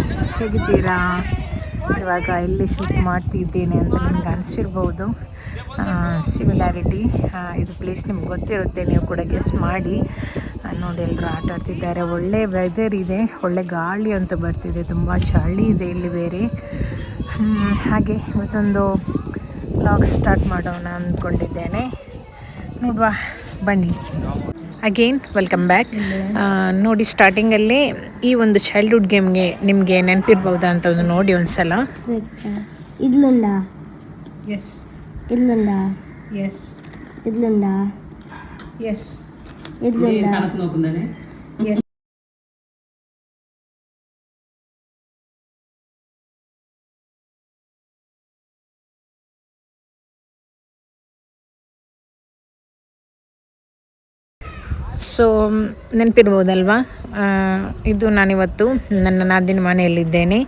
Friends ಹೇಗಿದ್ದೀರಾ? ಇವಾಗ ಎಲ್ಲಿ ಶೂಟ್ ಮಾಡ್ತಿದ್ದೇನೆ ಅಂತ ನಿಮ್ಗೆ ಅನಿಸಿರ್ಬೋದು. ಸಿಮಿಲಾರಿಟಿ ಇದು ಪ್ಲೇಸ್ ನಿಮ್ಗೆ ಗೊತ್ತಿರುತ್ತೆ, ನೀವು ಕೂಡ ಗೆಸ್ ಮಾಡಿ. ನೋಡಿ ಎಲ್ಲರೂ ಆಟ ಆಡ್ತಿದ್ದಾರೆ. ಒಳ್ಳೆ ವೆದರ್ ಇದೆ, ಒಳ್ಳೆ ಗಾಳಿ ಅಂತ ಬರ್ತಿದೆ, ತುಂಬ ಚಳಿ ಇದೆ ಇಲ್ಲಿ ಬೇರೆ. ಹಾಗೆ ಇವತ್ತೊಂದು ಬ್ಲಾಗ್ ಸ್ಟಾರ್ಟ್ ಮಾಡೋಣ ಅಂದ್ಕೊಂಡಿದ್ದೇನೆ. ನೋಡುವ, ಬನ್ನಿ. ಅಗೇನ್ ವೆಲ್ಕಮ್ ಬ್ಯಾಕ್ ನೋಡಿ ಸ್ಟಾರ್ಟಿಂಗಲ್ಲಿ ಈ ಒಂದು ಚೈಲ್ಡ್ಹುಡ್ ಗೇಮ್ಗೆ ನಿಮಗೆ ನೆನಪಿರ್ಬೋದ ಅಂತ ಒಂದು ನೋಡಿ ಒಂದ್ಸಲ. ಇದ್ಲುಂಡ? ಎಸ್ ಇದ್ಲುಂಡ? ಎಸ್ ಇದ್ಲುಂಡ? ಎಸ್ ಇದ್ಲುಂಡ? ಸೊ ನೆನಪಿರ್ಬೋದಲ್ವಾ ಇದು ನಾನಿವತ್ತು ನನ್ನ ನಾದಿನ ಮನೆಯಲ್ಲಿದ್ದೇನೆ.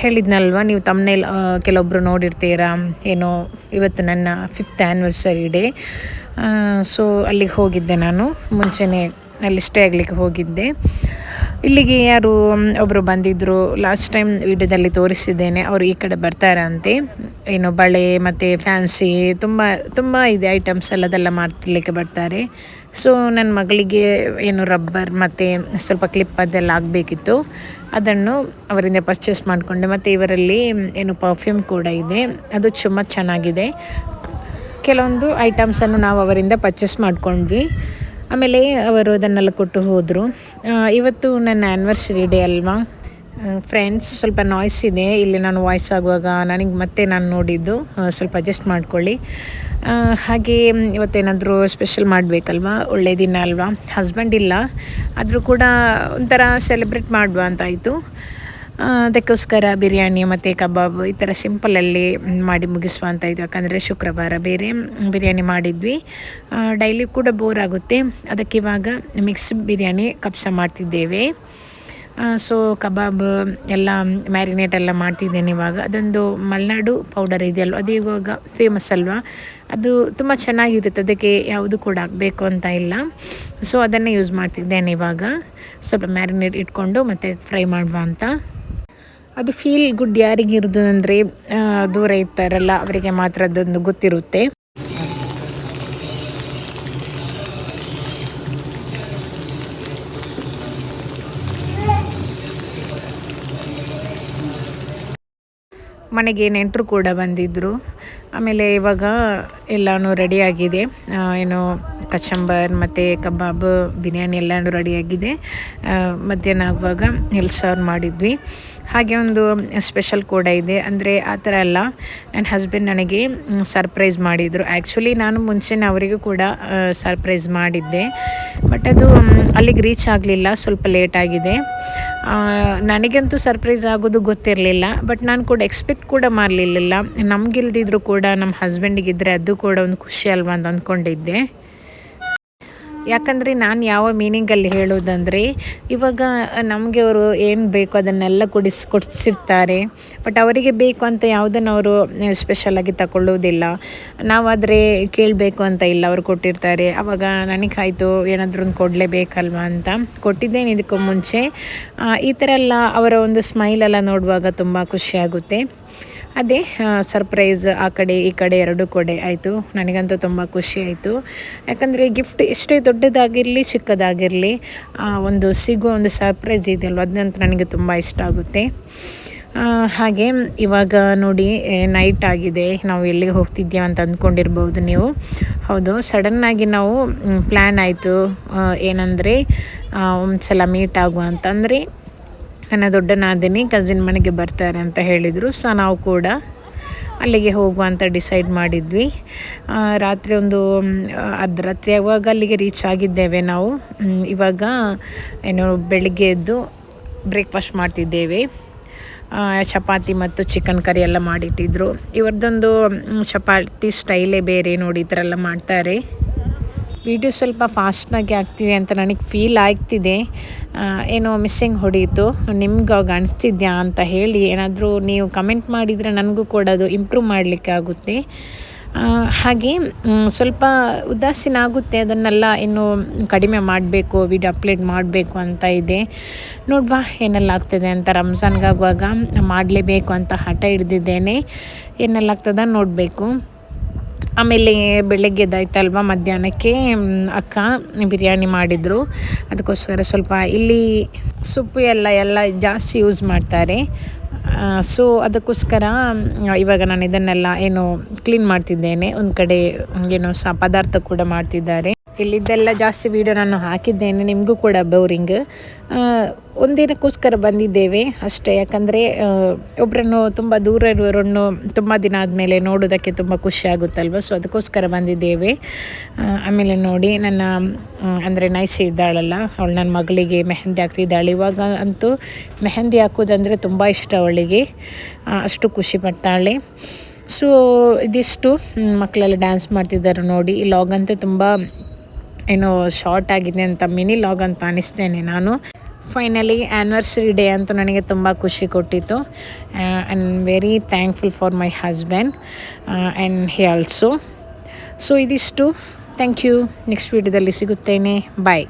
ಹೇಳಿದ್ನಲ್ವಾ, ನೀವು ತಮ್ಮನೇಲಿ ಕೆಲವೊಬ್ಬರು ನೋಡಿರ್ತೀರಾ, ಏನೋ, ಇವತ್ತು ನನ್ನ ಫಿಫ್ತ್ ಆ್ಯನಿವರ್ಸರಿ ಡೇ ಸೊ, ಅಲ್ಲಿಗೆ ಹೋಗಿದ್ದೆ ನಾನು. ಮುಂಚೆನೇ ಅಲ್ಲಿ ಸ್ಟೇ ಆಗಲಿಕ್ಕೆ ಹೋಗಿದ್ದೆ. ಇಲ್ಲಿಗೆ ಯಾರು ಒಬ್ಬರು ಬಂದಿದ್ದರು ಲಾಸ್ಟ್ ಟೈಮ್ ವಿಡಿಯೋದಲ್ಲಿ ತೋರಿಸಿದ್ದೇನೆ, ಅವರು ಈ ಕಡೆ ಬರ್ತಾರಂತೆ. ಏನು ಬಳೆ ಮತ್ತು ಫ್ಯಾನ್ಸಿ ತುಂಬ ತುಂಬ ಇದೆ ಐಟಮ್ಸ್ ಎಲ್ಲದೆಲ್ಲ ಮಾಡ್ತಿರ್ಲಿಕ್ಕೆ ಬರ್ತಾರೆ. ಸೊ ನನ್ನ ಮಗಳಿಗೆ ಏನು ರಬ್ಬರ್ ಮತ್ತು ಸ್ವಲ್ಪ ಕ್ಲಿಪ್ ಅದೆಲ್ಲ ಆಗಬೇಕಿತ್ತು ಅದನ್ನು ಅವರಿಂದ ಪರ್ಚೇಸ್ ಮಾಡಿಕೊಂಡೆ. ಮತ್ತು ಇವರಲ್ಲಿ ಏನು ಪರ್ಫ್ಯೂಮ್ ಕೂಡ ಇದೆ. ಅದು ತುಂಬ ಚೆನ್ನಾಗಿದೆ. ಕೆಲವೊಂದು ಐಟಮ್ಸನ್ನು ನಾವು ಅವರಿಂದ ಪರ್ಚೇಸ್ ಮಾಡ್ಕೊಂಡ್ವಿ. ಆಮೇಲೆ ಅವರು ಅದನ್ನೆಲ್ಲ ಕೊಟ್ಟು ಹೋದರು. ಇವತ್ತು ನನ್ನ ಆ್ಯನಿವರ್ಸರಿ ಡೇ ಅಲ್ವಾ? ಫ್ರೆಂಡ್ಸ್ ಸ್ವಲ್ಪ ನಾಯ್ಸ್ ಇದೆ. ಇಲ್ಲಿ ನಾನು ವಾಯ್ಸ್ ಆಗುವಾಗ ನನಗೆ ಮತ್ತೆ ನಾನು ನೋಡಿದ್ದು. ಸ್ವಲ್ಪ ಅಡ್ಜಸ್ಟ್ ಮಾಡ್ಕೊಳ್ಳಿ. ಹಾಗೆ ಇವತ್ತೇನಾದರೂ ಸ್ಪೆಷಲ್ ಮಾಡಬೇಕಲ್ವಾ? ಒಳ್ಳೆ ದಿನ ಅಲ್ವಾ? ಹಸ್ಬೆಂಡ್ ಇಲ್ಲ. ಆದರೂ ಕೂಡ ಒಂಥರ ಸೆಲೆಬ್ರೇಟ್ ಮಾಡುವ ಅಂತಾಯಿತು ಅದಕ್ಕೋಸ್ಕರ ಬಿರಿಯಾನಿ ಮತ್ತು ಕಬಾಬ್ ಈ ಥರ ಸಿಂಪಲಲ್ಲಿ ಮಾಡಿ ಮುಗಿಸುವ ಅಂತ ಯಾಕಂದರೆ ಶುಕ್ರವಾರ ಬೇರೆ ಬಿರಿಯಾನಿ ಮಾಡಿದ್ವಿ. ಡೈಲಿ ಕೂಡ ಬೋರ್ ಆಗುತ್ತೆ. ಅದಕ್ಕೆ ಇವಾಗ ಮಿಕ್ಸ್ ಬಿರಿಯಾನಿ ಕಪ್ಸ ಮಾಡ್ತಿದ್ದೇವೆ. ಸೊ ಕಬಾಬ್ ಎಲ್ಲ ಮ್ಯಾರಿನೇಟ್ ಎಲ್ಲ ಮಾಡ್ತಿದ್ದೇನೆ ಇವಾಗ. ಅದೊಂದು ಮಲೆನಾಡು ಪೌಡರ್ ಇದೆಯಲ್ವ? ಅದು ಇವಾಗ ಫೇಮಸ್ ಅಲ್ವಾ? ಅದು ತುಂಬ ಚೆನ್ನಾಗಿರುತ್ತೆ. ಅದಕ್ಕೆ ಯಾವುದು ಕೂಡ ಹಾಕಬೇಕು ಅಂತ ಇಲ್ಲ. ಸೊ ಅದನ್ನೇ ಯೂಸ್ ಮಾಡ್ತಿದ್ದೇನೆ ಇವಾಗ. ಸ್ವಲ್ಪ ಮ್ಯಾರಿನೇಟ್ ಇಟ್ಕೊಂಡು ಮತ್ತು ಫ್ರೈ ಮಾಡುವ ಅಂತ. ಅದು ಫೀಲ್ ಗುಡ್ ಯಾರಿಗಿರೋದು ಅಂದರೆ ದೂರ ಇರ್ತಾರಲ್ಲ ಅವರಿಗೆ ಮಾತ್ರ ಅದೊಂದು ಗೊತ್ತಿರುತ್ತೆ. ಮನೆಗೆ ನೆಂಟರು ಕೂಡ ಬಂದಿದ್ದರು ಆಮೇಲೆ ಇವಾಗ ಎಲ್ಲನೂ ರೆಡಿಯಾಗಿದೆ ಏನು ಕಚಂಬರ್ ಮತ್ತು ಕಬಾಬ್, ಬಿರಿಯಾನಿ ಎಲ್ಲನೂ ರೆಡಿಯಾಗಿದೆ ಮಧ್ಯಾಹ್ನ ಆಗುವಾಗ ಎಲ್ಲಿ ಸರ್ವ್ ಮಾಡಿದ್ವಿ. ಹಾಗೆ ಒಂದು ಸ್ಪೆಷಲ್ ಕೂಡ ಇದೆ. ಅಂದರೆ ಆ ಥರ ಅಲ್ಲ. ನನ್ನ ಹಸ್ಬೆಂಡ್ ನನಗೆ ಸರ್ಪ್ರೈಸ್ ಮಾಡಿದರು. ಆ್ಯಕ್ಚುಲಿ ನಾನು ಮುಂಚೆನೇ ಅವರಿಗೂ ಕೂಡ ಸರ್ಪ್ರೈಸ್ ಮಾಡಿದ್ದೆ. ಬಟ್ ಅದು ಅಲ್ಲಿಗೆ ರೀಚ್ ಆಗಲಿಲ್ಲ. ಸ್ವಲ್ಪ ಲೇಟ್ ಆಗಿದೆ. ನನಗಂತೂ ಸರ್ಪ್ರೈಸ್ ಆಗೋದು ಗೊತ್ತಿರಲಿಲ್ಲ. ಬಟ್ ನಾನು ಕೂಡ ಎಕ್ಸ್ಪೆಕ್ಟ್ ಕೂಡ ಮಾಡಲಿಲ್ಲ ನಮಗಿಲ್ದಿದ್ರು ಕೂಡ, ನಮ್ಮ ಹಸ್ಬೆಂಡಿಗಿದ್ರೆ ಅದು ಕೂಡ ಒಂದು ಖುಷಿ ಅಲ್ವಾ ಅಂತ ಅಂದ್ಕೊಂಡಿದ್ದೆ. ಯಾಕಂದರೆ ನಾನು ಯಾವ ಮೀನಿಂಗಲ್ಲಿ ಹೇಳೋದಂದರೆ, ಇವಾಗ ನಮಗೆ ಅವರು ಏನು ಬೇಕು ಅದನ್ನೆಲ್ಲ ಕೊಡಿಸಿ ಕೊಡಿಸಿರ್ತಾರೆ. ಬಟ್ ಅವರಿಗೆ ಬೇಕು ಅಂತ ಯಾವುದನ್ನು ಅವರು ಸ್ಪೆಷಲಾಗಿ ತಗೊಳ್ಳೋದಿಲ್ಲ ನಾವಾದರೆ ಕೇಳಬೇಕು ಅಂತ ಇಲ್ಲ ಅವರು ಕೊಟ್ಟಿರ್ತಾರೆ. ಆವಾಗ ನನಗಾಯಿತು, ಏನಾದರೂ ಒಂದು ಕೊಡಲೇಬೇಕಲ್ವ ಅಂತ ಕೊಟ್ಟಿದ್ದೇನೆ ಇದಕ್ಕೂ ಮುಂಚೆ. ಈ ಥರ ಎಲ್ಲ ಅವರ ಒಂದು ಸ್ಮೈಲೆಲ್ಲ ನೋಡುವಾಗ ತುಂಬ ಖುಷಿಯಾಗುತ್ತೆ ಅದೇ ಸರ್ಪ್ರೈಸ್ ಆ ಕಡೆ, ಈ ಕಡೆ ಎರಡು ಕಡೆ ಆಯಿತು. ನನಗಂತೂ ತುಂಬ ಖುಷಿ ಆಯಿತು. ಯಾಕಂದರೆ ಗಿಫ್ಟ್ ಎಷ್ಟೇ ದೊಡ್ಡದಾಗಿರಲಿ, ಚಿಕ್ಕದಾಗಿರಲಿ ಒಂದು ಸಿಗೋ ಒಂದು ಸರ್ಪ್ರೈಸ್ ಇದೆಯಲ್ವ ಅದಂತೂ ನನಗೆ ತುಂಬ ಇಷ್ಟ ಆಗುತ್ತೆ. ಹಾಗೆ, ಇವಾಗ ನೋಡಿ ನೈಟ್ ಆಗಿದೆ. ನಾವು ಎಲ್ಲಿಗೆ ಹೋಗ್ತಿದ್ದೀವಿ ಅಂತ ಅಂದ್ಕೊಂಡಿರ್ಬೋದು ನೀವು. ಹೌದು ಸಡನ್ನಾಗಿ ನಾವು ಪ್ಲ್ಯಾನ್ ಆಯಿತು. ಏನಂದರೆ ಒಂದು ಸಲ ಮೀಟ್ ಆಗುವ ಅಂತಂದರೆ ನನ್ನ ದೊಡ್ಡ ನಾದಿನಿ ಕಸಿನ್ ಮನೆಗೆ ಬರ್ತಾರೆ ಅಂತ ಹೇಳಿದರು. ಸೊ ನಾವು ಕೂಡ ಅಲ್ಲಿಗೆ ಹೋಗುವ ಅಂತ ಡಿಸೈಡ್ ಮಾಡಿದ್ವಿ. ರಾತ್ರಿ ಒಂದು ಅರ್ಧ ಅರ್ಧರಾತ್ರಿ ಆಗುವಾಗ ಅಲ್ಲಿಗೆ ರೀಚ್ ಆಗಿದ್ದೇವೆ ನಾವು. ಇವಾಗ ಏನು ಬೆಳಿಗ್ಗೆ ಎದ್ದು ಬ್ರೇಕ್ಫಾಸ್ಟ್ ಮಾಡ್ತಿದ್ದೇವೆ. ಚಪಾತಿ ಮತ್ತು ಚಿಕನ್ ಕರಿ ಎಲ್ಲ ಮಾಡಿಟ್ಟಿದ್ರು. ಇವ್ರದ್ದೊಂದು ಚಪಾತಿ ಸ್ಟೈಲೇ ಬೇರೆ ನೋಡಿ ಈ ಥರ ಎಲ್ಲ ಮಾಡ್ತಾರೆ. ವಿಡಿಯೋ ಸ್ವಲ್ಪ ಫಾಸ್ಟ್ನಾಗೆ ಆಗ್ತಿದೆ ಅಂತ ನನಗೆ ಫೀಲ್ ಆಗ್ತಿದೆ. ಏನೋ ಮಿಸ್ಸಿಂಗ್ ಹೊಡೀತು. ನಿಮ್ಗೆ ಅವಾಗ ಅನಿಸ್ತಿದ್ಯಾ ಅಂತ ಹೇಳಿ ಏನಾದರೂ ನೀವು ಕಮೆಂಟ್ ಮಾಡಿದರೆ ನನಗೂ ಕೂಡ ಅದು ಇಂಪ್ರೂವ್ ಮಾಡಲಿಕ್ಕೆ ಆಗುತ್ತೆ ಹಾಗೆ ಸ್ವಲ್ಪ ಉದಾಸೀನ ಆಗುತ್ತೆ. ಅದನ್ನೆಲ್ಲ ಇನ್ನೂ ಕಡಿಮೆ ಮಾಡಬೇಕು, ವಿಡಿಯೋ ಅಪ್ಲೋಡ್ ಮಾಡಬೇಕು ಅಂತ ಇದೆ. ನೋಡುವ, ಏನೆಲ್ಲ ಆಗ್ತದೆ ಅಂತ ರಂಜಾನ್ಗಾಗುವಾಗ ಮಾಡಲೇಬೇಕು ಅಂತ ಹಠ ಹಿಡ್ದಿದ್ದೇನೆ. ಏನೆಲ್ಲ ಆಗ್ತದ ನೋಡಬೇಕು. ಆಮೇಲೆ ಬೆಳಗ್ಗೆದಾಯ್ತಲ್ವ ಮಧ್ಯಾಹ್ನಕ್ಕೆ ಮ್, ಅಕ್ಕ ಬಿರಿಯಾನಿ ಮಾಡಿದರು. ಅದಕ್ಕೋಸ್ಕರ ಸ್ವಲ್ಪ ಇಲ್ಲಿ ಸೊಪ್ಪು ಎಲ್ಲ ಎಲ್ಲ ಜಾಸ್ತಿ ಯೂಸ್ ಮಾಡ್ತಾರೆ. ಸೊ ಅದಕ್ಕೋಸ್ಕರ ಇವಾಗ ನಾನು ಇದನ್ನೆಲ್ಲ ಏನು ಕ್ಲೀನ್ ಮಾಡ್ತಿದ್ದೇನೆ. ಒಂದು ಕಡೆ ಏನೋ ಸಹ ಪದಾರ್ಥ ಕೂಡ ಮಾಡ್ತಿದ್ದಾರೆ. ಇಲ್ಲಿದ್ದೆಲ್ಲ ಜಾಸ್ತಿ ವೀಡಿಯೋ ನಾನು ಹಾಕಿದ್ದೇನೆ, ನಿಮಗೂ ಕೂಡ ಬೋರಿಂಗ್ ಒಂದಿನಕ್ಕೋಸ್ಕರ ಬಂದಿದ್ದೇವೆ ಅಷ್ಟೇ. ಯಾಕಂದರೆ ಒಬ್ಬರನ್ನು ತುಂಬ ದೂರ ಇರುವವರನ್ನು ತುಂಬ ದಿನ ಆದಮೇಲೆ ನೋಡೋದಕ್ಕೆ ತುಂಬ ಖುಷಿ ಆಗುತ್ತಲ್ವ? ಸೊ ಅದಕ್ಕೋಸ್ಕರ ಬಂದಿದ್ದೇವೆ. ಆಮೇಲೆ ನೋಡಿ, ನನ್ನ ಅಂದರೆ ನೈಸಿ ಇದ್ದಾಳಲ್ಲ, ಅವಳು ನನ್ನ ಮಗಳಿಗೆ ಮೆಹಂದಿ ಹಾಕ್ತಿದ್ದಾಳೆ. ಇವಾಗ ಅಂತೂ ಮೆಹಂದಿ ಹಾಕೋದಂದರೆ ತುಂಬ ಇಷ್ಟ ಅವಳಿಗೆ. ಅಷ್ಟು ಖುಷಿ ಪಡ್ತಾಳೆ. ಸೊ ಇದಿಷ್ಟು. ಮಕ್ಕಳೆಲ್ಲ ಡ್ಯಾನ್ಸ್ ಮಾಡ್ತಿದ್ದಾರೆ ನೋಡಿ. ಲಾಗ್ ಅಂತೂ ತುಂಬ ಏನೋ ಶಾರ್ಟ್ ಆಗಿದೆ ಅಂತ ಮಿನಿ ಲಾಗ್ ಅಂತ ಅನಿಸ್ತೇನೆ ನಾನು. ಫೈನಲಿ ಆ್ಯನಿವರ್ಸರಿ ಡೇ ಅಂತೂ ನನಗೆ ತುಂಬ ಖುಷಿ ಕೊಟ್ಟಿತ್ತು. And very thankful for my husband and he also so ಇದಿಷ್ಟು. ಥ್ಯಾಂಕ್ ಯು ನೆಕ್ಸ್ಟ್ ವೀಡಿಯೋದಲ್ಲಿ ಸಿಗುತ್ತೇನೆ. ಬಾಯ್